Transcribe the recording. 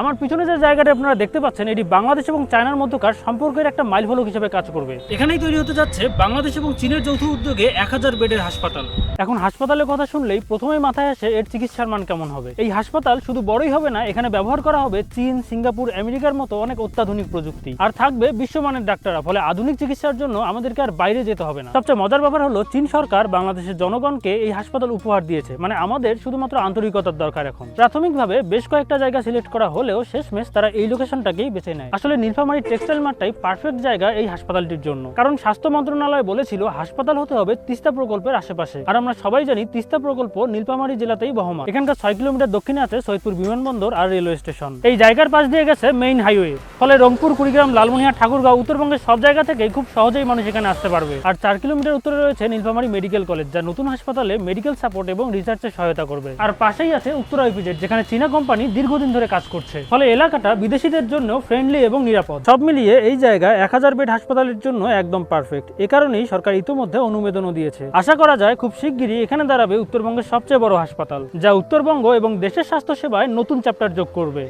আমার পিছনে যে জায়গাটা আপনারা দেখতে পাচ্ছেন, এটি বাংলাদেশ এবং চায়নার মধ্যকার সম্পর্কের একটা মাইল ফলক হিসেবে কাজ করবে। এখানেই তৈরি হতে যাচ্ছে বাংলাদেশ এবং চীনের যৌথ উদ্যোগে এক হাজার বেডের হাসপাতাল। এখন হাসপাতালের কথা শুনলেই প্রথমে মাথায় আসে এর চিকিৎসার মান কেমন হবে। এই হাসপাতাল শুধু বড়ই হবে না, এখানে ব্যবহার করা হবে চীন, সিঙ্গাপুর, আমেরিকার মতো অনেক অত্যাধুনিক প্রযুক্তি। আর থাকবে বিশ্বমানের ডাক্তাররা, ফলে আধুনিক চিকিৎসার জন্য আমাদেরকে আর বাইরে যেতে হবে না। সবচেয়ে মজার ব্যাপার হলো, চীন সরকার বাংলাদেশের জনগণকে এই হাসপাতাল উপহার দিয়েছে। মানে আমাদের শুধুমাত্র আন্তরিকতার দরকার এখন। প্রাথমিকভাবে বেশ কয়েকটা জায়গা সিলেক্ট করা হলেও শেষমেশ তারা এই লোকেশনটাকেই বেছে নেয়। আসলে নীলফামারী টেক্সটাইল মার্টটাই পারফেক্ট জায়গা এই হাসপাতালটির জন্য। কারণ স্বাস্থ্য মন্ত্রণালয় বলেছিল, হাসপাতাল হতে হবে তিস্তা প্রকল্পের আশেপাশে। আর আমরা সবাই জানি, তিস্তা প্রকল্প নীলফামারী জেলাতেই বহমান। এখানকার ছয় কিলোমিটার দক্ষিণে আছে সৈয়দপুর বিমানবন্দর আর রেলওয়ে স্টেশন। এই জায়গার পাশ দিয়ে গেছে মেইন হাইওয়ে ফলে রংপুর, কুড়িগ্রাম লালমনিরহাট ঠাকুরগাঁও, উত্তরবঙ্গের সব জায়গা থেকে খুব সহজেই মানুষ এখানে আসতে পারবে। আর চার কিলোমিটার উত্তরে রয়েছে নীলফামারী মেডিকেল কলেজ যা নতুন হাসপাতালে মেডিকেল সাপোর্ট এবং রিসার্চে সহায়তা করবে। আর পাশেই আছে উত্তর আইপিজেড যেখানে চীনা কোম্পানি দীর্ঘদিন ধরে কাজ করছে। ফলে এলাকাটা বিদেশিদের জন্য ফ্রেন্ডলি এবং নিরাপদ। সব মিলিয়ে এই জায়গা এক হাজার বেড হাসপাতালের জন্য একদম পারফেক্ট এ কারণেই সরকার ইতিমধ্যে অনুমোদনও দিয়েছে। আশা করা যায় খুব শিগগিরই এখানে দাঁড়াবে উত্তরবঙ্গের সবচেয়ে বড় হাসপাতাল, যা উত্তরবঙ্গ এবং দেশের স্বাস্থ্য সেবায় নতুন চ্যাপ্টার যোগ করবে।